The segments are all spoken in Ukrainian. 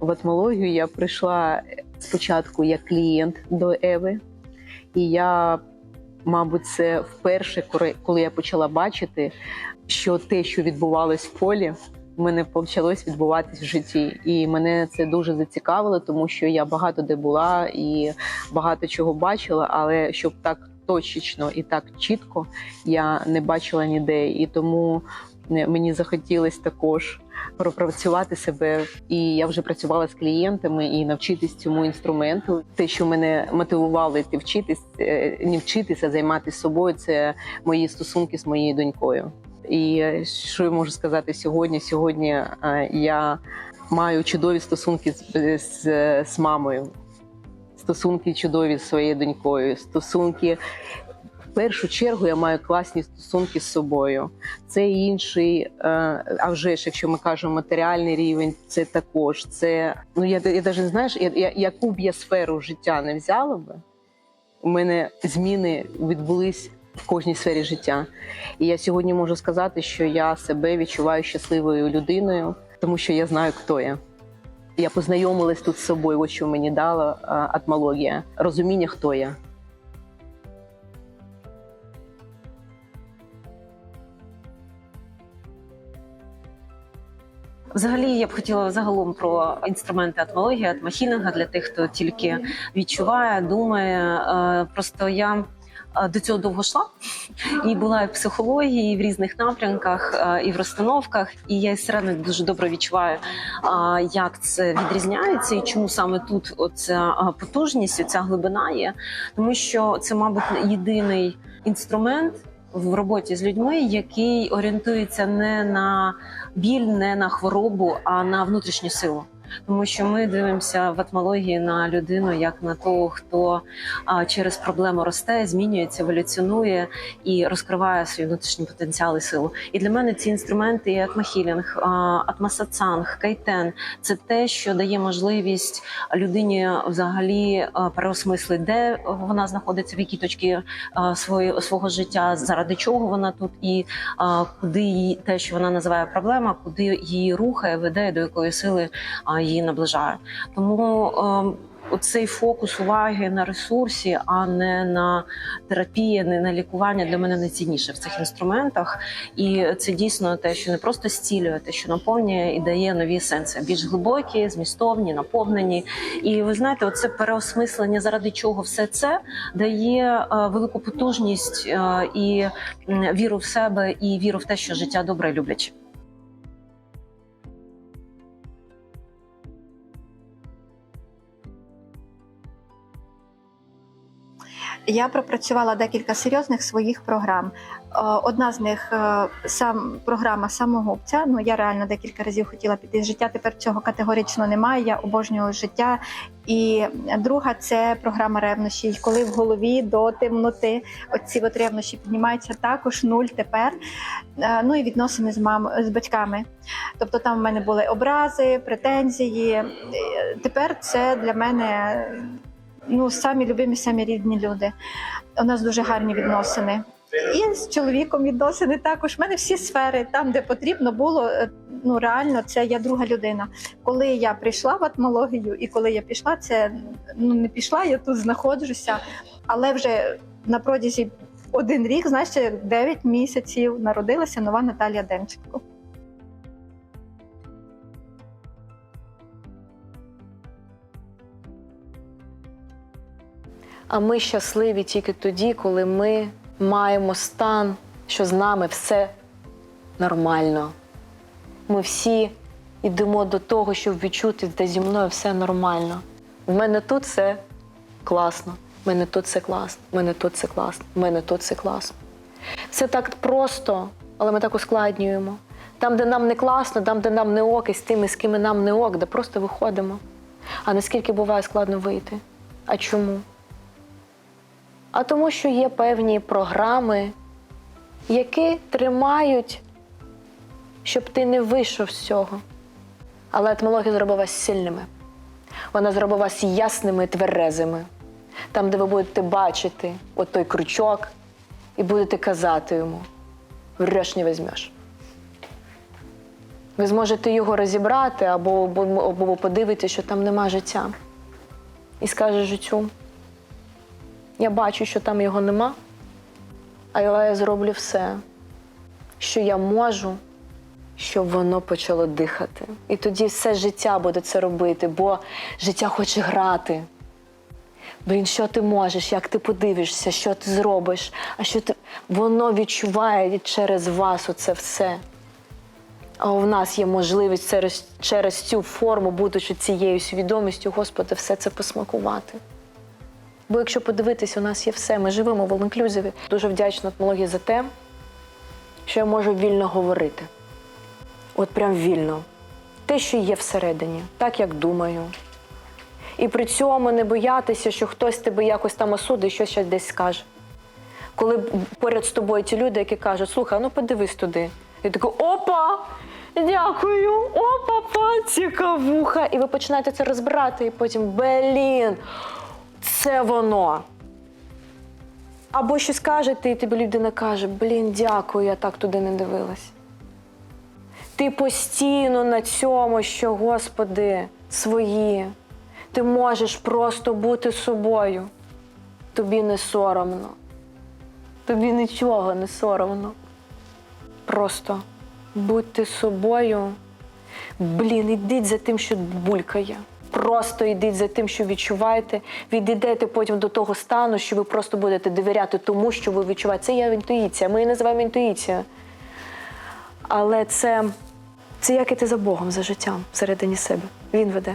В атмологію я прийшла спочатку як клієнт до Еви, і я, мабуть, це вперше, коли- я почала бачити, що те, що відбувалось в полі, в мене почалось відбуватись в житті. І мене це дуже зацікавило, тому що я багато де була і багато чого бачила, але щоб так точечно і так чітко я не бачила ніде. І тому е, мені захотілося також пропрацювати себе. І я вже працювала з клієнтами і навчитись цьому інструменту. Те, що мене мотивувало йти вчитись, е, не вчитися, а займатися собою, це мої стосунки з моєю донькою. І е, що я можу сказати сьогодні? Сьогодні е, я маю чудові стосунки з, з, з мамою, стосунки чудові з своєю донькою, стосунки. Першу чергу я маю класні стосунки з собою. Це інший, е, а вже ж, якщо ми кажемо матеріальний рівень, це також. Це ну я, я навіть знаєш, я, я, яку б я сферу життя не взяла би, у мене зміни відбулись в кожній сфері життя. І я сьогодні можу сказати, що я себе відчуваю щасливою людиною, тому що я знаю, хто я. Я познайомилась тут з собою, ось що мені дала е, атмологія, розуміння, хто я. Взагалі, я б хотіла загалом про інструменти атмології, атмохілінга для тих, хто тільки відчуває, думає. Е, Просто я е, до цього довго йшла і була і в психології, і в різних напрямках, е, і в розстановках. І я середньо дуже добре відчуваю, як це відрізняється, і чому саме тут оця потужність, ця глибина є, тому що це, мабуть, єдиний інструмент. В роботі з людьми, який орієнтується не на біль, не на хворобу, а на внутрішню силу. Тому що ми дивимося в атмології на людину як на того, хто через проблему росте, змінюється, еволюціонує і розкриває свій внутрішній потенціал і силу. І для мене ці інструменти, і атмахілінг, атмасацанг, кайтен це те, що дає можливість людині взагалі переосмислити, де вона знаходиться, в якій точці а, свого життя, заради чого вона тут, і куди її те, що вона називає проблема, куди її рухає, веде, до якої сили її наближає. Тому е, оцей фокус уваги на ресурсі, а не на терапії, не на лікування для мене найцінніше в цих інструментах. І це дійсно те, що не просто зцілює, те, що наповнює і дає нові сенси, більш глибокі, змістовні, наповнені. І ви знаєте, оце переосмислення, заради чого все це дає е, велику потужність е, і віру в себе, і віру в те, що життя добре і любляче. Я пропрацювала декілька серйозних своїх програм. Е, Одна з них е, сам програма самогубця. Ну я реально декілька разів хотіла піти з життя. Тепер цього категорично немає. Я обожнюю життя. І друга це програма ревнощі. Коли в голові до темноти оці от ревнощі піднімаються також нуль тепер. Е, Ну і відносини з мам з батьками. Тобто там в мене були образи, претензії. Тепер це для мене ну, самі любимі, самі рідні люди. У нас дуже гарні відносини. І з чоловіком відносини також. У мене всі сфери, там, де потрібно було, е, ну реально, це я друга людина. Коли я прийшла в атмологію, і коли я пішла, це ну не пішла, я тут знаходжуся, але вже на протязі один рік, знаєш, 9 місяців народилася нова Наталія Демченко. А ми щасливі тільки тоді, коли ми маємо стан, що з нами все нормально. Ми всі йдемо до того, щоб відчути, де зі мною все нормально. В мене тут все класно, в мене тут все класно, в мене тут все класно, в мене тут все класно. Все так просто, але ми так ускладнюємо. Там, де нам не класно, там, де нам не ок, і з тими, з ким нам не ок, де просто виходимо. А наскільки буває складно вийти? А чому? А тому, що є певні програми, які тримають, щоб ти не вийшов з цього. Але етмологія зробила вас сильними. Вона зробила вас ясними і тверезими. Там, де ви будете бачити от той крючок, і будете казати йому: вреш не візьмеш. Ви зможете його розібрати або, або, або подивитися, що там нема життя. І скаже життю: я бачу, що там його нема, але я зроблю все, що я можу, щоб воно почало дихати. І тоді все життя буде це робити, бо життя хоче грати. Блін, що ти можеш, як ти подивишся, що ти зробиш, а що ти. Воно відчуває через вас оце все. А у нас є можливість через, через цю форму, будучи цією свідомістю, Господи, все це посмакувати. Бо якщо подивитись, у нас є все, ми живемо в all-inclusive. Дуже вдячна етмології за те, що я можу вільно говорити. От прям вільно. Те, що є всередині, так як думаю. І при цьому не боятися, що хтось тебе якось там осудить, щось ще десь скаже. Коли поряд з тобою ті люди, які кажуть, слухай, ну подивись туди. І такий, опа! Дякую, опа, па, цікавуха. І ви починаєте це розбирати, і потім, блін, це воно. Або щось кажете, і тобі людина каже, блін, дякую, я так туди не дивилась. Ти постійно на цьому, що, Господи, свої. Ти можеш просто бути собою. Тобі не соромно. Тобі нічого не соромно. Просто будьте собою. Блін, ідіть за тим, що булькає. Просто йдіть за тим, що відчуваєте. Відійдете потім до того стану, що ви просто будете довіряти тому, що ви відчуваєте. Це є інтуїція. Ми її називаємо інтуїція. Але це, це як іти за Богом, за життям всередині себе. Він веде.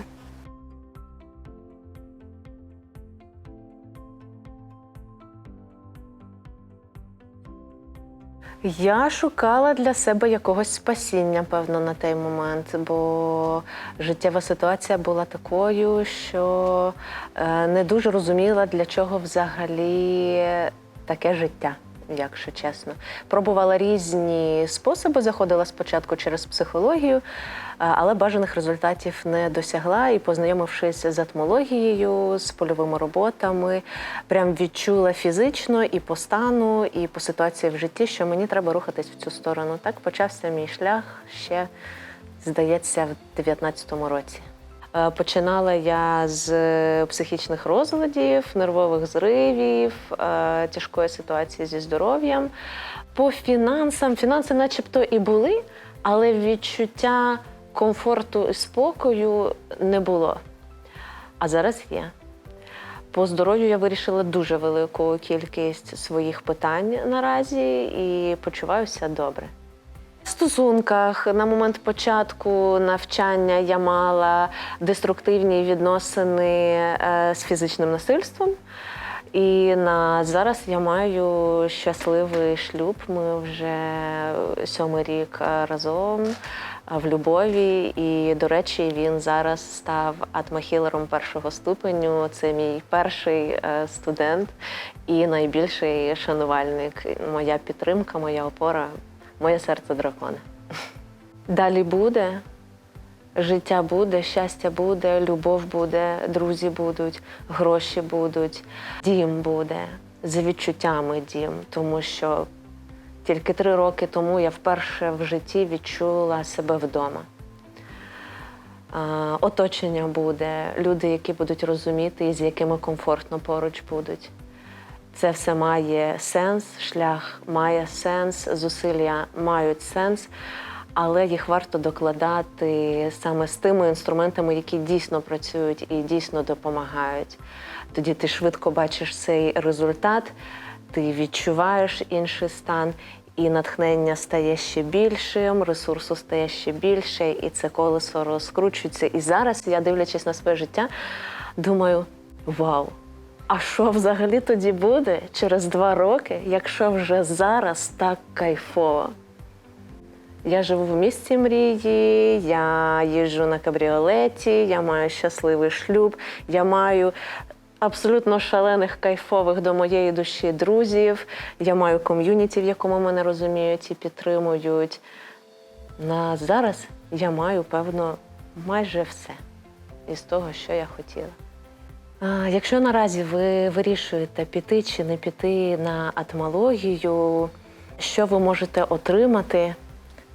Я шукала для себе якогось спасіння, певно, на той момент, бо життєва ситуація була такою, що е, не дуже розуміла, для чого взагалі таке життя, якщо чесно. Пробувала різні способи, заходила спочатку через психологію, е, але бажаних результатів не досягла. І, познайомившись з атмологією, з польовими роботами, прям відчула фізично і по стану, і по ситуації в житті, що мені треба рухатись в цю сторону. Так почався мій шлях ще, здається, в 19-му році. Е, Починала я з психічних розладів, нервових зривів, е, тяжкої ситуації зі здоров'ям. По фінансам, фінанси начебто і були, але відчуття комфорту і спокою не було. А зараз є. По здоров'ю я вирішила дуже велику кількість своїх питань наразі і почуваюся добре. Стосунках на момент початку навчання я мала деструктивні відносини е, з фізичним насильством. І на зараз я маю щасливий шлюб. Ми вже сьомий рік е, разом е, в любові. І, до речі, він зараз став атмахілером першого ступеню. Це мій перший студент і найбільший шанувальник. Моя підтримка, моя опора, моє серце дракона. Далі буде. Життя буде, щастя буде, любов буде, друзі будуть, гроші будуть, дім буде, за відчуттями дім. Тому що тільки три роки тому я вперше в житті відчула себе вдома. Оточення буде, люди, які будуть розуміти і з якими комфортно поруч будуть. Це все має сенс, шлях має сенс, зусилля мають сенс, але їх варто докладати саме з тими інструментами, які дійсно працюють і дійсно допомагають. Тоді ти швидко бачиш цей результат, ти відчуваєш інший стан, і натхнення стає ще більшим, ресурсу стає ще більше, і це колесо розкручується. І зараз я, дивлячись на своє життя, думаю: вау! А що взагалі тоді буде через два роки, якщо вже зараз так кайфово? Я живу в місті мрії, я їжджу на кабріолеті, я маю щасливий шлюб, я маю абсолютно шалених, кайфових до моєї душі друзів. Я маю ком'юніті, в якому мене розуміють і підтримують. На зараз я маю, певно, майже все із того, що я хотіла. Якщо наразі ви вирішуєте піти чи не піти на атмологію, що ви можете отримати,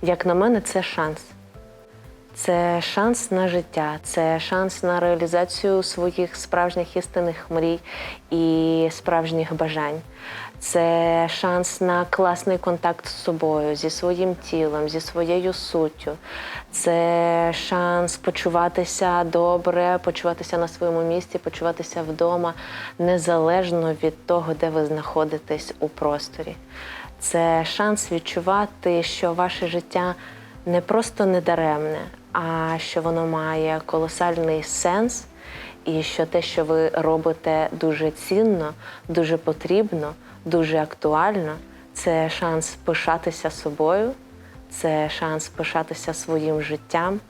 як на мене, це шанс. Це шанс на життя, це шанс на реалізацію своїх справжніх істинних мрій і справжніх бажань. Це шанс на класний контакт з собою, зі своїм тілом, зі своєю суттю. Це шанс почуватися добре, почуватися на своєму місці, почуватися вдома, незалежно від того, де ви знаходитесь у просторі. Це шанс відчувати, що ваше життя не просто недаремне, а що воно має колосальний сенс, і що те, що ви робите, дуже цінно, дуже потрібно, дуже актуально. Це шанс пишатися собою, це шанс пишатися своїм життям,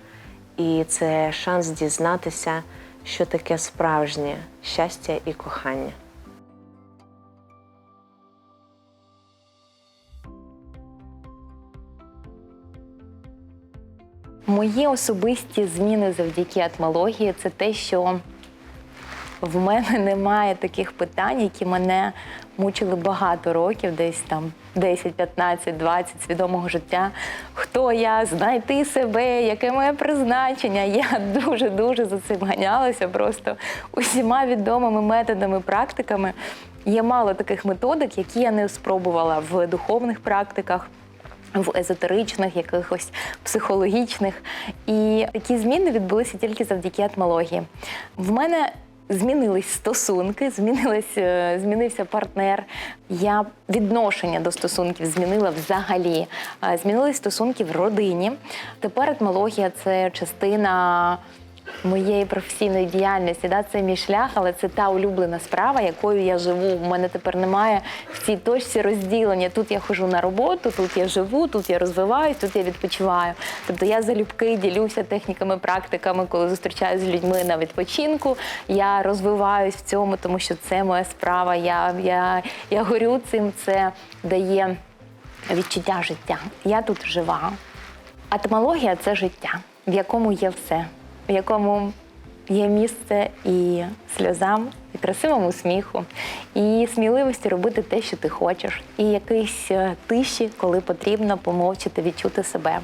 і це шанс дізнатися, що таке справжнє щастя і кохання. Мої особисті зміни завдяки атмології це те, що в мене немає таких питань, які мене мучили багато років, десь там 10, 15, 20 свідомого життя. Хто я, знайти себе, яке моє призначення. Я дуже-дуже за цим ганялася просто усіма відомими методами, практиками. Є мало таких методик, які я не спробувала в духовних практиках в езотеричних, якихось психологічних. І такі зміни відбулися тільки завдяки атмології. В мене змінились стосунки, змінились, е, змінився партнер. Я відношення до стосунків змінила взагалі. Е, Змінились стосунки в родині. Тепер етмологія це частина моєї професійної діяльності. Да? Це мій шлях, але це та улюблена справа, якою я живу. У мене тепер немає в цій точці розділення. Тут я ходжу на роботу, тут я живу, тут я розвиваюсь, тут я відпочиваю. Тобто я залюбки ділюся техніками, практиками, коли зустрічаюся з людьми на відпочинку. Я розвиваюсь в цьому, тому що це моя справа. Я, я, я горю цим, це дає відчуття життя. Я тут жива. Атомологія це життя, в якому є все, в якому є місце і сльозам, і красивому сміху, і сміливості робити те, що ти хочеш, і якийсь е, тиші, коли потрібно помовчати, відчути себе.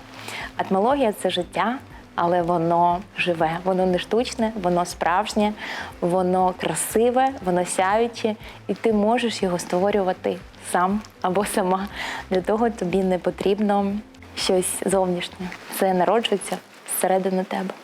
Атмологія це життя, але воно живе, воно не штучне, воно справжнє, воно красиве, воно сяюче, і ти можеш його створювати сам або сама. Для того тобі не потрібно щось зовнішнє. Це народжується всередину тебе.